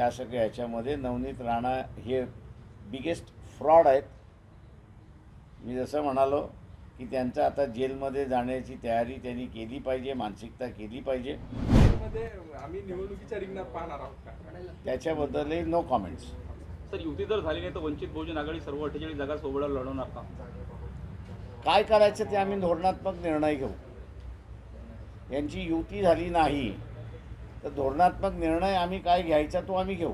त्या सगळ्या ह्याच्यामध्ये नवनीत राणा हे बिगेस्ट फ्रॉड आहेत. मी जसं म्हणालो की त्यांचं आता जेलमध्ये जाण्याची तयारी त्यांनी केली पाहिजे मानसिकता केली पाहिजे. मध्ये आम्ही निवडणुकीच्या रिंगणात पाहणार आहोत का? त्याच्याबद्दलही नो कॉमेंट्स सर युती जर झाली नाही तर वंचित बहुजन आघाडी सर्व अठ्ठेचाळीस जागा सोबत लढवणार का? काय करायचं ते आम्ही धोरणात्मक निर्णय घेऊ. यांची युती झाली नाही. तर धोरणात्मक निर्णय आम्ही काय घ्यायचा तो आम्ही घेऊ.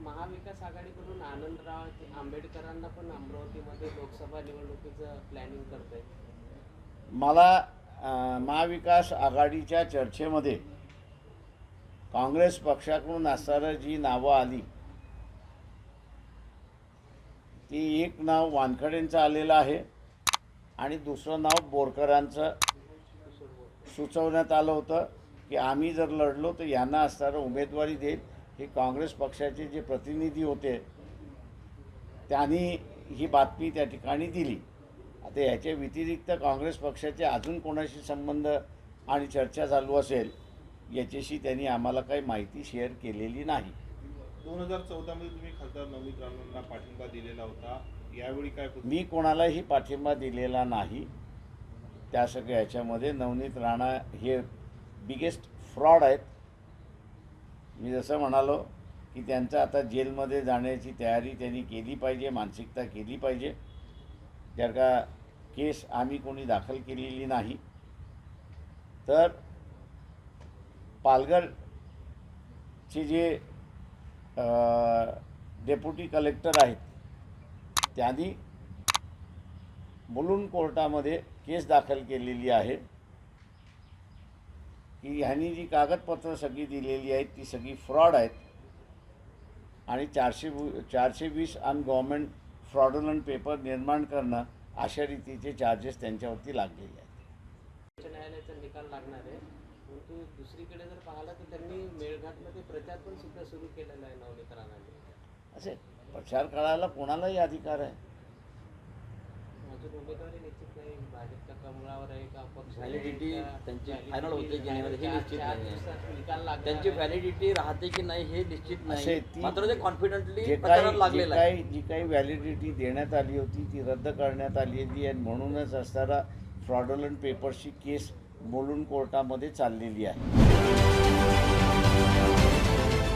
महाविकास आघाडीकडून आनंदराव आंबेडकरांना पण अमरावतीमध्ये लोकसभा निवडणुकीचं प्लॅनिंग करत मला महाविकास आघाडीच्या चर्चेमध्ये काँग्रेस पक्षाकडून असणारं जी नावं आली ती एक नाव वानखडेंचं आलेलं आहे आणि दुसरं नाव बोरकरांचं सुचवण्यात आलं होतं. की आम्ही जर लढलो तर यांना असणारं उमेदवारी देईल. हे काँग्रेस पक्षाचे जे प्रतिनिधी होते त्यांनी ही बातमी त्या ठिकाणी दिली. आता ह्याच्या व्यतिरिक्त काँग्रेस पक्षाचे अजून कोणाशी संबंध आणि चर्चा चालू असेल याच्याशी त्यांनी आम्हाला काही माहिती शेअर केलेली नाही. दोन हजार चौदामध्ये तुम्ही खासदार नवनीत राणांना पाठिंबा दिलेला होता. यावेळी काय मी कोणालाही पाठिंबा दिलेला नाही. त्या सगळ्या ह्याच्यामध्ये नवनीत राणा हे बिगेस्ट फ्रॉड आहेत. मी जसं म्हणालो की त्यांचं आता जेलमध्ये जाण्याची तयारी त्यांनी केली पाहिजे मानसिकता केली पाहिजे. जर का केस आम्ही कोणी दाखल केलेली नाही तर पालघरचे जे डेप्युटी कलेक्टर आहेत त्यांनी मुलुंड कोर्टामध्ये केस दाखल केलेली आहे. की ह्यांनी जी कागदपत्र सगळी दिलेली आहेत ती सगळी फ्रॉड आहेत. आणि चारशे चारशे वीस अन गव्हर्मेंट फ्रॉडुलंट पेपर निर्माण करणं अशा रीतीचे चार्जेस त्यांच्यावरती लागलेले आहेत. न्यायालयाचा निकाल लागणार आहे. परंतु दुसरीकडे जर पाहिलं तर त्यांनी मेळघाटमध्ये प्रचार पण सुद्धा सुरू केलेला आहे नवनीत राणांनी. असे प्रचार करायला कोणालाही अधिकार आहे? अजून उमेदवारी निश्चित नाही. भाजपच्या कमळावर आहे का अपक्ष आहे व्हॅलिडिटी त्यांची फायनल होते की नाही हे निश्चित नाही निकाल लागणार त्यांची आहे. व्हॅलिडिटी राहते की नाही हे निश्चित असे नाही ती- मात्र ते कॉन्फिडेंटली जे प्रचारात काही जे लागलेलं आहे. काही जी काही व्हॅलिडिटी देण्यात आली होती ती रद्द करण्यात आलेली आहे. म्हणूनच असणारा फ्रॉडुलंट पेपर्सची केस मुलुंड कोर्टामध्ये चाललेली आहे.